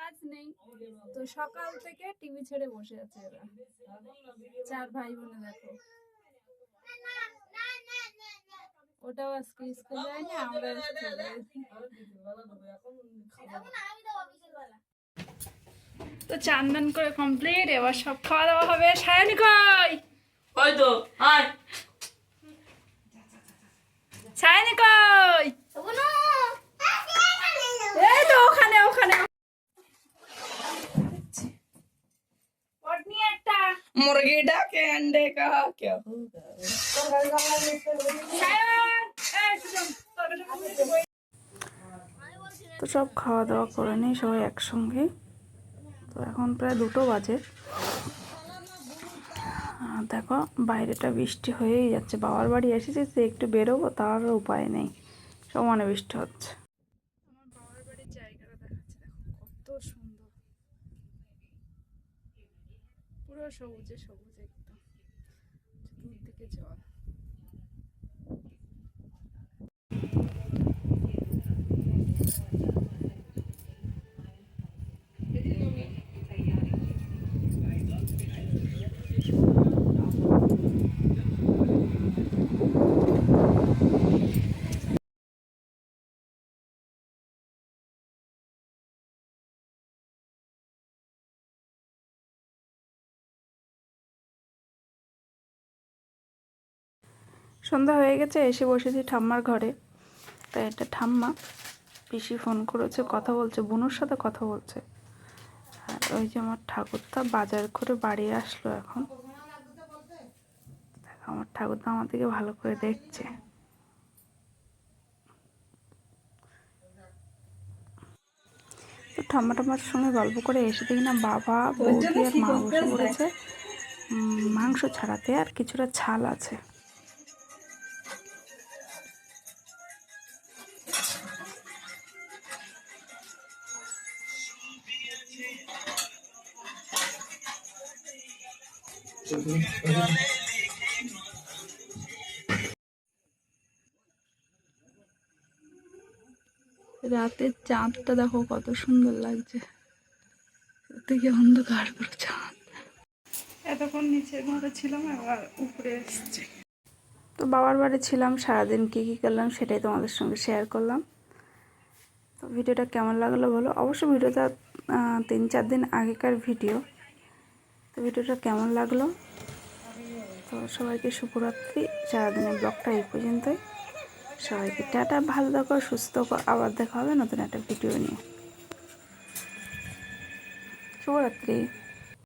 কাজ নেই। তো সকাল থেকে টিভি ছেড়ে বসে আছে এরা। চার ভাই বোনে দেখো। ওটাও আজকে স্কুল যায়নি আমরা তো চান্দন করে কমপ্লিট এবার সব খাওয়া দাওয়া হবে। সায়নি কই? ওই তো আয়। সায়নি কই এই তো ওখানে ওখানে পটনি একটা मुर्गी डाके अंडे का क्या होगा সায়ন এই সুজন তরকারি তো সব খাওয়া দাওয়া করে নিই সবাই একসঙ্গে তো এখন প্রায় দুটো বাজে আর দেখো বাইরেটা বৃষ্টি হয়েই যাচ্ছে বাবার বাড়ি এসেছি সে একটু বেরোবো তার উপায় নেই সমানে বৃষ্টি হচ্ছে পুরো সবুজে সবুজ একদম চতুর্দিকে জল। সন্ধ্যা হয়ে গেছে, এসে বসেছি ঠাম্মার ঘরে। তাই এটা ঠাম্মা পিসি ফোন করেছে, কথা বলছে, বুনুর সাথে কথা বলছে। আর ওই যে আমার ঠাকুরদা বাজার করে বাড়ি আসলো এখন। আমার ঠাকুরদা আমার দিকে ভালো করে দেখছে। তো ঠাম্মা ঠাম্মার সঙ্গে গল্প করে এসে দেখি না বাবা, বৌদি আর মা বসে পড়েছে। মাংস ছাড়াতে আর কিছুটা ছাল আছে। রাতের চাঁদটা দেখো কত সুন্দর লাগছে। থেকে অন্ধকার পুরো চাঁদ। এতক্ষণ নিচের ঘরে ছিলাম এবার উপরে এসেছি। তো বাবার বাড়ি ছিলাম সারাদিন কী কী করলাম সেটাই তোমাদের সঙ্গে শেয়ার করলাম। তো ভিডিওটা কেমন লাগল বলো? অবশ্য ভিডিওটা তিন চার দিন আগেকার ভিডিও। ভিডিওটা কেমন লাগল? তো সবাইকে শুভরাত্রি। সারাদিনের ব্লগটা এই পর্যন্তই। সবাইকে টাটা, ভালো থাকো, সুস্থ আবার দেখা হবে নতুন একটা ভিডিও নিয়ে। শুভরাত্রি।